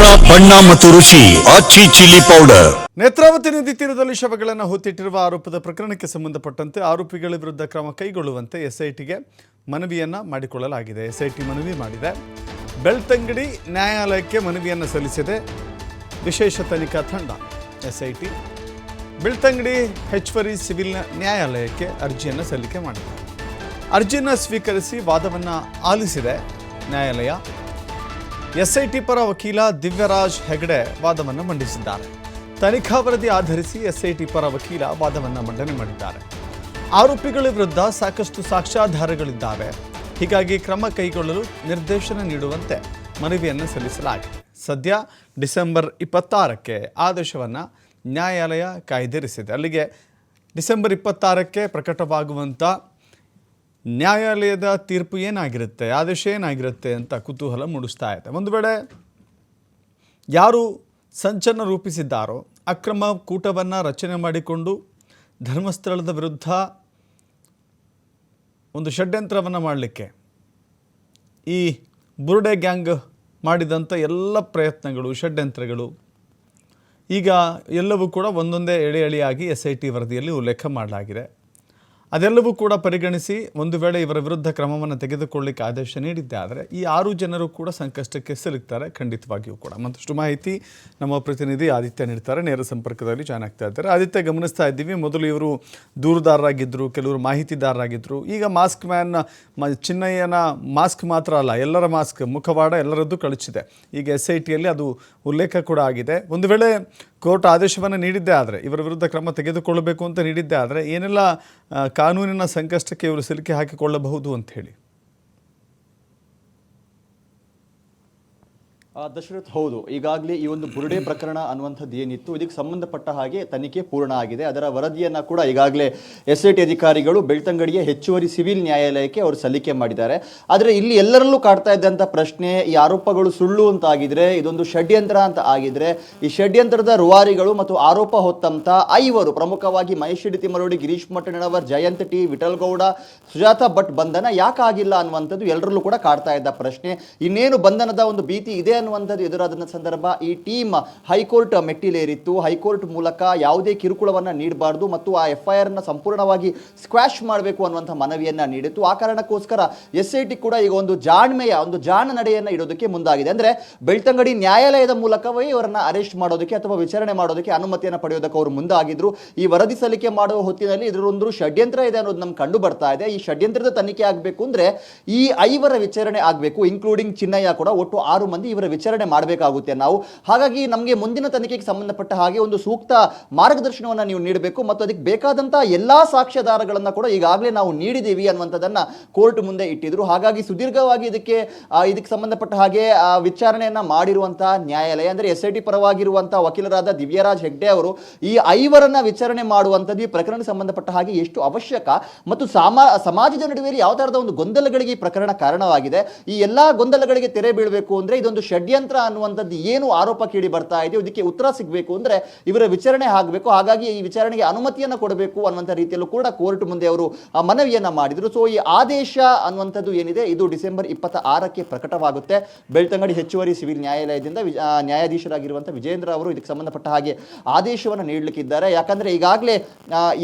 ಖಾರ ಬಣ್ಣ ಮತ್ತು ರುಚಿ ಆಚಿ ಚಿಲ್ಲಿ ಪೌಡರ್. ನೇತ್ರಾವತಿ ನದಿ ತೀರದಲ್ಲಿ ಶವಗಳನ್ನು ಹೊತ್ತಿಟ್ಟಿರುವ ಆರೋಪದ ಪ್ರಕರಣಕ್ಕೆ ಸಂಬಂಧಪಟ್ಟಂತೆ ಆರೋಪಿಗಳ ವಿರುದ್ಧ ಕ್ರಮ ಕೈಗೊಳ್ಳುವಂತೆ ಎಸ್ಐಟಿಗೆ ಮನವಿಯನ್ನ ಮಾಡಿಕೊಳ್ಳಲಾಗಿದೆ. ಎಸ್ಐಟಿ ಮನವಿ ಮಾಡಿದೆ. ಬೆಳ್ತಂಗಡಿ ನ್ಯಾಯಾಲಯಕ್ಕೆ ಮನವಿಯನ್ನು ಸಲ್ಲಿಸಿದೆ. ವಿಶೇಷ ತನಿಖಾ ತಂಡ. ಎಸ್ಐಟಿ ಬೆಳ್ತಂಗಡಿ ಹೆಚ್ಚುವರಿ ಸಿವಿಲ್ ನ್ಯಾಯಾಲಯಕ್ಕೆ ಅರ್ಜಿಯನ್ನು ಸಲ್ಲಿಕೆ ಮಾಡಿದೆ. ಅರ್ಜಿಯನ್ನು ಸ್ವೀಕರಿಸಿ ವಾದವನ್ನು ಆಲಿಸಿದೆ ನ್ಯಾಯಾಲಯ. ಎಸ್ಐಟಿ ಪರ ವಕೀಲ ದಿವ್ಯರಾಜ್ ಹೆಗಡೆ ವಾದವನ್ನು ಮಂಡಿಸಿದ್ದಾರೆ. ತನಿಖಾ ವರದಿ ಆಧರಿಸಿ ಎಸ್ಐಟಿ ಪರ ವಕೀಲ ವಾದವನ್ನು ಮಂಡನೆ ಮಾಡಿದ್ದಾರೆ. ಆರೋಪಿಗಳ ವಿರುದ್ಧ ಸಾಕಷ್ಟು ಸಾಕ್ಷ್ಯಾಧಾರಗಳಿದ್ದಾವೆ. ಹೀಗಾಗಿ ಕ್ರಮ ಕೈಗೊಳ್ಳಲು ನಿರ್ದೇಶನ ನೀಡುವಂತೆ ಮನವಿಯನ್ನು ಸಲ್ಲಿಸಲಾಗಿದೆ. ಸದ್ಯ ಡಿಸೆಂಬರ್ ಇಪ್ಪತ್ತಾರಕ್ಕೆ ಆದೇಶವನ್ನು ನ್ಯಾಯಾಲಯ ಕಾಯ್ದಿರಿಸಿದೆ. ಅಲ್ಲಿಗೆ ಡಿಸೆಂಬರ್ ಇಪ್ಪತ್ತಾರಕ್ಕೆ ಪ್ರಕಟವಾಗುವಂಥ ನ್ಯಾಯಾಲಯದ ತೀರ್ಪು ಏನಾಗಿರುತ್ತೆ, ಆದೇಶ ಏನಾಗಿರುತ್ತೆ ಅಂತ ಕುತೂಹಲ ಮೂಡಿಸ್ತಾ ಇದೆ. ಒಂದು ವೇಳೆ ಯಾರು ಸಂಚನ ರೂಪಿಸಿದ್ದಾರೋ, ಅಕ್ರಮ ಕೂಟವನ್ನು ರಚನೆ ಮಾಡಿಕೊಂಡು ಧರ್ಮಸ್ಥಳದ ವಿರುದ್ಧ ಒಂದು ಷಡ್ಯಂತ್ರವನ್ನು ಮಾಡಲಿಕ್ಕೆ, ಈ ಬುರುಡೆ ಗ್ಯಾಂಗ್ ಮಾಡಿದಂಥ ಎಲ್ಲ ಪ್ರಯತ್ನಗಳು, ಷಡ್ಯಂತ್ರಗಳು, ಈಗ ಎಲ್ಲವೂ ಕೂಡ ಒಂದೊಂದೇ ಎಳೆ ಎಳೆಯಾಗಿ ಎಸ್ ಐ ಟಿ ವರದಿಯಲ್ಲಿ ಉಲ್ಲೇಖ ಮಾಡಲಾಗಿದೆ. ಅದೆಲ್ಲವೂ ಕೂಡ ಪರಿಗಣಿಸಿ ಒಂದು ವೇಳೆ ಇವರ ವಿರುದ್ಧ ಕ್ರಮವನ್ನು ತೆಗೆದುಕೊಳ್ಳಿಕ್ಕೆ ಆದೇಶ ನೀಡಿದ್ದೆ ಆದರೆ ಈ ಆರು ಜನರು ಕೂಡ ಸಂಕಷ್ಟಕ್ಕೆ ಸಿಲುಕ್ತಾರೆ. ಖಂಡಿತವಾಗಿಯೂ ಕೂಡ ಮತ್ತಷ್ಟು ಮಾಹಿತಿ ನಮ್ಮ ಪ್ರತಿನಿಧಿ ಆದಿತ್ಯ ನೀಡ್ತಾರೆ. ನೇರ ಸಂಪರ್ಕದಲ್ಲಿ ಜಾಯ್ನ್ ಆಗ್ತಾ ಇದ್ದಾರೆ. ಆದಿತ್ಯ, ಗಮನಿಸ್ತಾ ಇದ್ದೀವಿ. ಮೊದಲು ಇವರು ದೂರುದಾರರಾಗಿದ್ದರು ಕೆಲವರು ಮಾಹಿತಿದಾರರಾಗಿದ್ದರು ಈಗ ಮಾಸ್ಕ್ ಮ್ಯಾನ್ ಚಿನ್ನಯ್ಯನ ಮಾಸ್ಕ್ ಮಾತ್ರ ಅಲ್ಲ, ಎಲ್ಲರ ಮಾಸ್ಕ್ ಮುಖವಾಡ ಎಲ್ಲರದ್ದು ಕಳಿಸಿದೆ ಈಗ ಎಸ್ ಐ ಟಿಯಲ್ಲಿ ಅದು ಉಲ್ಲೇಖ ಕೂಡ ಆಗಿದೆ. ಒಂದು ವೇಳೆ ಕೋರ್ಟ್ ಆದೇಶವನ್ನು ನೀಡಿದ್ದೇ ಆದರೆ, ಇವರ ವಿರುದ್ಧ ಕ್ರಮ ತೆಗೆದುಕೊಳ್ಳಬೇಕು ಅಂತ ನೀಡಿದ್ದೇ ಆದರೆ, ಏನೆಲ್ಲ ಕಾನೂನಿನ ಸಂಕಷ್ಟಕ್ಕೆ ಇವರು ಸಿಲುಕಿ ಹಾಕಿಕೊಳ್ಳಬಹುದು ಅಂತ ಹೇಳಿ? ದಶರಥ್ ಹೌದು. ಈಗಾಗಲೇ ಈ ಒಂದು ಬುರುಡೆ ಪ್ರಕರಣ ಅನ್ನುವಂಥದ್ದು ಏನಿತ್ತು, ಇದಕ್ಕೆ ಸಂಬಂಧಪಟ್ಟ ಹಾಗೆ ತನಿಖೆ ಪೂರ್ಣ ಆಗಿದೆ. ಅದರ ವರದಿಯನ್ನು ಕೂಡ ಈಗಾಗಲೇ ಎಸ್ ಐ ಟಿ ಅಧಿಕಾರಿಗಳು ಬೆಳ್ತಂಗಡಿಯ ಹೆಚ್ಚುವರಿ ಸಿವಿಲ್ ನ್ಯಾಯಾಲಯಕ್ಕೆ ಅವರು ಸಲ್ಲಿಕೆ ಮಾಡಿದ್ದಾರೆ. ಆದರೆ ಇಲ್ಲಿ ಎಲ್ಲರಲ್ಲೂ ಕಾಡ್ತಾ ಇದ್ದಂಥ ಪ್ರಶ್ನೆ, ಈ ಆರೋಪಗಳು ಸುಳ್ಳು ಅಂತ ಆಗಿದ್ರೆ, ಇದೊಂದು ಷಡ್ಯಂತ್ರ ಅಂತ ಆಗಿದ್ರೆ, ಈ ಷಡ್ಯಂತ್ರದ ರುವಾರಿಗಳು ಮತ್ತು ಆರೋಪ ಹೊತ್ತಂತ ಐವರು, ಪ್ರಮುಖವಾಗಿ ಮಹೇಶ್ ತಿಮರೋಡಿ ಗಿರೀಶ್ ಮಟ್ಟಣ್ಣನವರ್ ಜಯಂತ್ ಟಿ, ವಿಠಲ್ ಗೌಡ, ಸುಜಾತ ಭಟ್ ಬಂಧನ ಯಾಕಾಗಿಲ್ಲ ಅನ್ನುವಂಥದ್ದು ಎಲ್ಲರಲ್ಲೂ ಕೂಡ ಕಾಡ್ತಾ ಇದ್ದ ಪ್ರಶ್ನೆ. ಇನ್ನೇನು ಬಂಧನದ ಒಂದು ಭೀತಿ ಇದೆ ಅನ್ನುವಂಥದ್ದು ಎದುರಾದ ಸಂದರ್ಭ ಈ ಟೀಮ್ ಹೈಕೋರ್ಟ್ ಮೆಟ್ಟಿಲೇರಿತ್ತು. ಹೈಕೋರ್ಟ್ ಮೂಲಕ ಯಾವುದೇ ಕಿರುಕುಳವನ್ನು ನೀಡಬಾರ್ದು ಮತ್ತು ಆ ಎಫ್ ಐ ಸಂಪೂರ್ಣವಾಗಿ ಸ್ಕ್ವಾಶ್ ಮಾಡಬೇಕು ಅನ್ನುವಂಥ ಮನವಿಯನ್ನು ನೀಡಿತ್ತು. ಆ ಕಾರಣಕ್ಕೋಸ್ಕರ ಎಸ್ ಐ ಕೂಡ ಈಗ ಒಂದು ಜಾಣ್ಮೆಯ, ಒಂದು ಜಾಣ ನಡೆಯನ್ನ ಇಡೋದಕ್ಕೆ ಮುಂದಾಗಿದೆ. ಅಂದ್ರೆ ಬೆಳ್ತಂಗಡಿ ನ್ಯಾಯಾಲಯದ ಮೂಲಕವೇ ಇವರನ್ನ ಅರೆಸ್ಟ್ ಮಾಡೋದಕ್ಕೆ ಅಥವಾ ವಿಚಾರಣೆ ಮಾಡೋದಕ್ಕೆ ಅನುಮತಿಯನ್ನು ಪಡೆಯೋದಕ್ಕೆ ಅವರು ಮುಂದಾಗಿದ್ರು. ಈ ವರದಿ ಸಲ್ಲಿಕೆ ಮಾಡುವ ಹೊತ್ತಿನಲ್ಲಿ ಇದರೊಂದು ಷಡ್ಯಂತ್ರ ಇದೆ ಅನ್ನೋದು ನಮ್ಗೆ ಕಂಡು ಬರ್ತಾ ಇದೆ. ಈ ಷಡ್ಯಂತ್ರದ ತನಿಖೆ ಆಗಬೇಕು ಅಂದ್ರೆ ಈ ಐವರ ವಿಚಾರಣೆ ಆಗಬೇಕು ಇನ್ಕ್ಲೂಡಿಂಗ್ ಚಿನ್ನಯ್ಯ ಕೂಡ ಒಟ್ಟು ಆರು ಮಂದಿ ಇವರ ವಿಚಾರಣೆ ಮಾಡಬೇಕಾಗುತ್ತೆ ನಾವು. ಹಾಗಾಗಿ ನಮಗೆ ಮುಂದಿನ ತನಿಖೆಗೆ ಸಂಬಂಧಪಟ್ಟ ಹಾಗೆ ಒಂದು ಸೂಕ್ತ ಮಾರ್ಗದರ್ಶನವನ್ನು ನೀವು ನೀಡಬೇಕು ಮತ್ತು ಅದಕ್ಕೆ ಬೇಕಾದಂತಹ ಎಲ್ಲಾ ಸಾಕ್ಷ್ಯಾಧಾರಗಳನ್ನು ಕೂಡ ಈಗಾಗಲೇ ನಾವು ನೀಡಿದ್ದೀವಿ ಅನ್ನುವಂಥದ್ದನ್ನ ಕೋರ್ಟ್ ಮುಂದೆ ಇಟ್ಟಿದ್ರು. ಹಾಗಾಗಿ ಸುದೀರ್ಘವಾಗಿ ಇದಕ್ಕೆ ಇದಕ್ಕೆ ಸಂಬಂಧಪಟ್ಟ ಹಾಗೆ ವಿಚಾರಣೆಯನ್ನು ಮಾಡಿರುವಂತಹ ನ್ಯಾಯಾಲಯ, ಅಂದ್ರೆ ಎಸ್ ಐ ಟಿ ಪರವಾಗಿರುವಂತಹ ವಕೀಲರಾದ ದಿವ್ಯರಾಜ್ ಹೆಗ್ಡೆ ಅವರು ಈ ಐವರನ್ನ ವಿಚಾರಣೆ ಮಾಡುವಂಥದ್ದು ಈ ಪ್ರಕರಣ ಸಂಬಂಧಪಟ್ಟ ಹಾಗೆ ಎಷ್ಟು ಅವಶ್ಯಕ ಮತ್ತು ಸಾಮಾ, ಸಮಾಜದ ನಡುವೆಯಲ್ಲಿ ಯಾವ ಥರದ ಒಂದು ಗೊಂದಲಗಳಿಗೆ ಈ ಪ್ರಕರಣ ಕಾರಣವಾಗಿದೆ. ಈ ಎಲ್ಲಾ ಗೊಂದಲಗಳಿಗೆ ತೆರೆ ಬೀಳಬೇಕು ಅಂದ್ರೆ ಇದೊಂದು ಷಡ್ಯಂತ್ರ ಅನ್ನುವಂಥದ್ದು ಏನು ಆರೋಪ ಕೇಳಿ ಬರ್ತಾ ಇದೆಯೋ ಇದಕ್ಕೆ ಉತ್ತರ ಸಿಗಬೇಕು ಅಂದರೆ ಇವರ ವಿಚಾರಣೆ ಆಗಬೇಕು. ಹಾಗಾಗಿ ಈ ವಿಚಾರಣೆಗೆ ಅನುಮತಿಯನ್ನು ಕೊಡಬೇಕು ಅನ್ನುವಂಥ ರೀತಿಯಲ್ಲೂ ಕೂಡ ಕೋರ್ಟ್ ಮುಂದೆ ಅವರು, ಆ ಮಾಡಿದರು. ಸೊ ಈ ಆದೇಶ ಅನ್ನುವಂಥದ್ದು ಏನಿದೆ, ಇದು ಡಿಸೆಂಬರ್ ಇಪ್ಪತ್ತ ಆರಕ್ಕೆ ಪ್ರಕಟವಾಗುತ್ತೆ. ಬೆಳ್ತಂಗಡಿ ಹೆಚ್ಚುವರಿ ಸಿವಿಲ್ ನ್ಯಾಯಾಲಯದಿಂದ ನ್ಯಾಯಾಧೀಶರಾಗಿರುವಂಥ ವಿಜೇಂದ್ರ ಅವರು ಇದಕ್ಕೆ ಸಂಬಂಧಪಟ್ಟ ಹಾಗೆ ಆದೇಶವನ್ನು ನೀಡಲಿಕ್ಕಿದ್ದಾರೆ. ಯಾಕಂದರೆ ಈಗಾಗಲೇ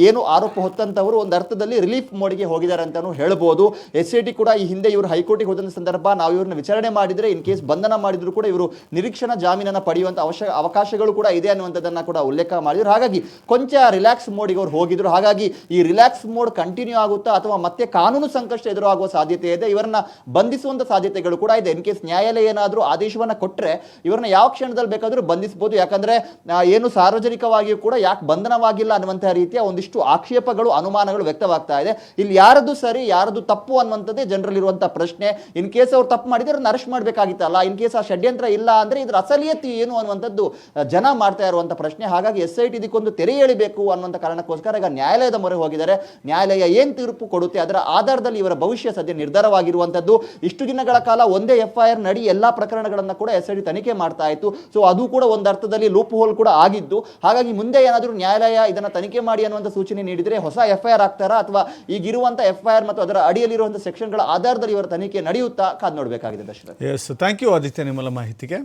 ಏನು ಆರೋಪ ಹೊತ್ತಂಥವರು ಒಂದು ಅರ್ಥದಲ್ಲಿ ರಿಲೀಫ್ ಮೋಡಿಗೆ ಹೋಗಿದ್ದಾರೆ ಅಂತಲೂ ಹೇಳ್ಬೋದು. ಎಸ್ ಕೂಡ ಈ ಹಿಂದೆ ಇವರು ಹೈಕೋರ್ಟಿಗೆ ಹೋದಂಥ ಸಂದರ್ಭ ನಾವು ಇವ್ರನ್ನ ವಿಚಾರಣೆ ಮಾಡಿದರೆ ಇನ್ ಕೇಸ್ ಬಂಧನ ಮಾಡಿದ್ರು ಕೂಡ ಇವರು ನಿರೀಕ್ಷಣಾ ಜಾಮೀನನ್ನು ಪಡೆಯುವಂತ ಅವಶ್ಯ ಅವಕಾಶಗಳು ಕೂಡ ಇದೆ ಅನ್ನುವಂಥದ್ದನ್ನ ಕೂಡ ಉಲ್ಲೇಖ ಮಾಡಿದ್ರು. ಹಾಗಾಗಿ ಕೊಂಚ ರಿಲ್ಯಾಕ್ಸ್ ಮೋಡಿಗೆ ಅವರು ಹೋಗಿದ್ರು. ಹಾಗಾಗಿ ಈ ರಿಲ್ಯಾಕ್ಸ್ ಮೋಡ್ ಕಂಟಿನ್ಯೂ ಆಗುತ್ತಾ ಅಥವಾ ಮತ್ತೆ ಕಾನೂನು ಸಂಕಷ್ಟ ಎದುರಾಗುವ ಸಾಧ್ಯತೆ ಇದೆ? ಇವರನ್ನ ಬಂಧಿಸುವಂತ ಸಾಧ್ಯತೆಗಳು ಕೂಡ ಇದೆ. ಇನ್ ಕೇಸ್ ನ್ಯಾಯಾಲಯ ಏನಾದರೂ ಆದೇಶವನ್ನ ಕೊಟ್ಟರೆ ಇವರನ್ನ ಯಾವ ಕ್ಷಣದಲ್ಲಿ ಬೇಕಾದರೂ ಬಂಧಿಸಬಹುದು ಯಾಕಂದ್ರೆ ಏನು ಸಾರ್ವಜನಿಕವಾಗಿಯೂ ಕೂಡ ಯಾಕೆ ಬಂಧನವಾಗಿಲ್ಲ ಅನ್ನುವಂತಹ ರೀತಿಯ ಒಂದಿಷ್ಟು ಆಕ್ಷೇಪಗಳು, ಅನುಮಾನಗಳು ವ್ಯಕ್ತವಾಗ್ತಾ ಇದೆ. ಇಲ್ಲಿ ಯಾರದು ಸರಿ, ಯಾರದು ತಪ್ಪು ಅನ್ನುವಂಥದ್ದೇ ಜನರಲ್ಲಿರುವಂತಹ ಪ್ರಶ್ನೆ. ಇನ್ ಕೇಸ್ ಅವ್ರು ತಪ್ಪು ಮಾಡಿದ್ರೆ ಅರೆಸ್ಟ್ ಮಾಡಬೇಕಾಗಿತ್ತಲ್ಲ. ಇನ್ ಕೇಸ್ ಆ ಷಡ್ಯಂತ್ರ ಇಲ್ಲ ಅಂದರೆ ಇದರ ಅಸಲಿಯತ್ತು ಏನು ಅನ್ನುವಂಥದ್ದು ಜನ ಮಾಡ್ತಾ ಇರುವಂಥ ಪ್ರಶ್ನೆ. ಹಾಗಾಗಿ ಎಸ್ ಐ ಟಿ ಇದಕ್ಕೊಂದು ತೆರೆ ಎಳಿಬೇಕು ಅನ್ನುವಂಥ ಕಾರಣಕ್ಕೋಸ್ಕರ ಈಗ ನ್ಯಾಯಾಲಯದ ಮೊರೆ ಹೋಗಿದ್ದಾರೆ. ನ್ಯಾಯಾಲಯ ಏನು ತೀರ್ಪು ಕೊಡುತ್ತೆ ಅದರ ಆಧಾರದಲ್ಲಿ ಇವರ ಭವಿಷ್ಯ ಸದ್ಯ ನಿರ್ಧಾರವಾಗಿರುವಂಥದ್ದು. ಇಷ್ಟು ದಿನಗಳ ಕಾಲ ಒಂದೇ ಎಫ್ ಐ ನಡಿ ಎಲ್ಲ ಪ್ರಕರಣಗಳನ್ನು ಕೂಡ ಎಸ್ ಐ ಟಿ ತನಿಖೆ ಮಾಡ್ತಾ ಇತ್ತು. ಸೊ ಅದು ಕೂಡ ಒಂದು ಅರ್ಥದಲ್ಲಿ ಲೂಪ್ ಹೋಲ್ ಕೂಡ ಆಗಿದ್ದು. ಹಾಗಾಗಿ ಮುಂದೆ ಏನಾದರೂ ನ್ಯಾಯಾಲಯ ಇದನ್ನ ತನಿಖೆ ಮಾಡಿ ಅನ್ನುವಂಥ ಸೂಚನೆ ನೀಡಿದರೆ ಹೊಸ ಎಫ್ ಐ ಆರ್ ಆಗ್ತಾರಾ ಅಥವಾ ಈಗಿರುವಂಥ ಎಫ್ ಐ ಆರ್ ಮತ್ತು ಅದರ ಅಡಿಯಲ್ಲಿರುವಂಥ ಸೆಕ್ಷನ್ಗಳ ಆಧಾರದಲ್ಲಿ ಇವರ ತನಿಖೆ ನಡೆಯುತ್ತಾ? ಕಾದು ನೋಡಬೇಕಾಗಿದೆ Darshan yes thank you Aditya ನಿಮ್ಮಲ್ಲ ಮಾಹಿತಿಗೆ